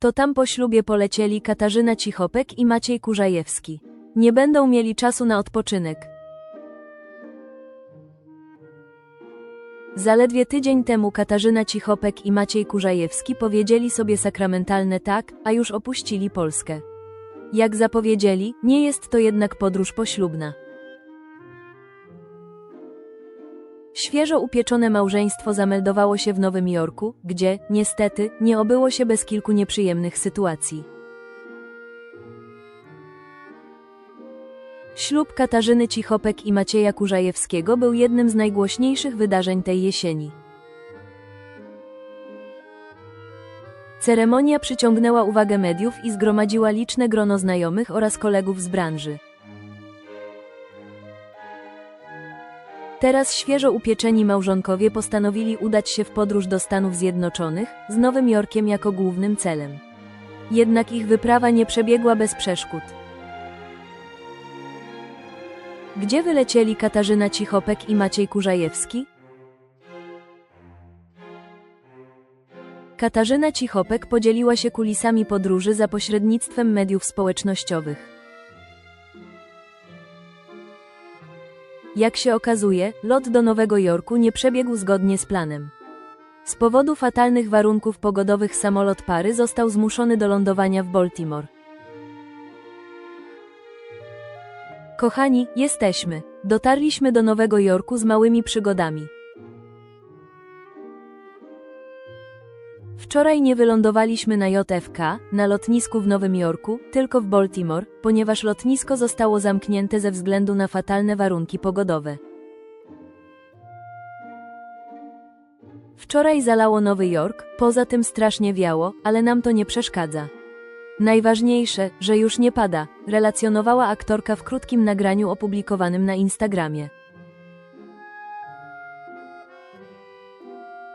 To tam po ślubie polecieli Katarzyna Cichopek i Maciej Kurzajewski. Nie będą mieli czasu na odpoczynek. Zaledwie tydzień temu Katarzyna Cichopek i Maciej Kurzajewski powiedzieli sobie sakramentalne tak, a już opuścili Polskę. Jak zapowiedzieli, nie jest to jednak podróż poślubna. Świeżo upieczone małżeństwo zameldowało się w Nowym Jorku, gdzie, niestety, nie obyło się bez kilku nieprzyjemnych sytuacji. Ślub Katarzyny Cichopek i Macieja Kurzajewskiego był jednym z najgłośniejszych wydarzeń tej jesieni. Ceremonia przyciągnęła uwagę mediów i zgromadziła liczne grono znajomych oraz kolegów z branży. Teraz świeżo upieczeni małżonkowie postanowili udać się w podróż do Stanów Zjednoczonych, z Nowym Jorkiem jako głównym celem. Jednak ich wyprawa nie przebiegła bez przeszkód. Gdzie wylecieli Katarzyna Cichopek i Maciej Kurzajewski? Katarzyna Cichopek podzieliła się kulisami podróży za pośrednictwem mediów społecznościowych. Jak się okazuje, lot do Nowego Jorku nie przebiegł zgodnie z planem. Z powodu fatalnych warunków pogodowych samolot pary został zmuszony do lądowania w Baltimore. Kochani, jesteśmy. Dotarliśmy do Nowego Jorku z małymi przygodami. Wczoraj nie wylądowaliśmy na JFK, na lotnisku w Nowym Jorku, tylko w Baltimore, ponieważ lotnisko zostało zamknięte ze względu na fatalne warunki pogodowe. Wczoraj zalało Nowy Jork, poza tym strasznie wiało, ale nam to nie przeszkadza. Najważniejsze, że już nie pada, relacjonowała aktorka w krótkim nagraniu opublikowanym na Instagramie.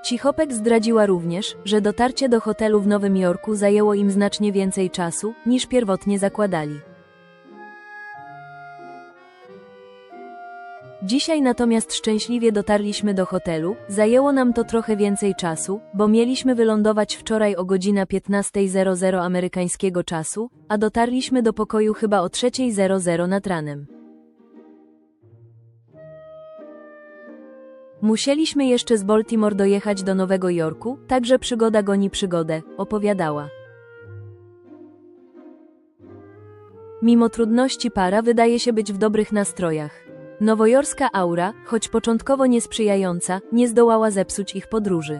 Cichopek zdradziła również, że dotarcie do hotelu w Nowym Jorku zajęło im znacznie więcej czasu, niż pierwotnie zakładali. Dzisiaj natomiast szczęśliwie dotarliśmy do hotelu, zajęło nam to trochę więcej czasu, bo mieliśmy wylądować wczoraj o godzina 15.00 amerykańskiego czasu, a dotarliśmy do pokoju chyba o 3.00 nad ranem. Musieliśmy jeszcze z Baltimore dojechać do Nowego Jorku, także przygoda goni przygodę, opowiadała. Mimo trudności para wydaje się być w dobrych nastrojach. Nowojorska aura, choć początkowo niesprzyjająca, nie zdołała zepsuć ich podróży.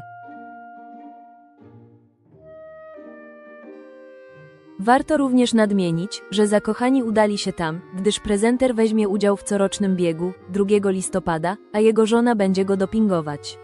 Warto również nadmienić, że zakochani udali się tam, gdyż prezenter weźmie udział w corocznym biegu 2 listopada, a jego żona będzie go dopingować.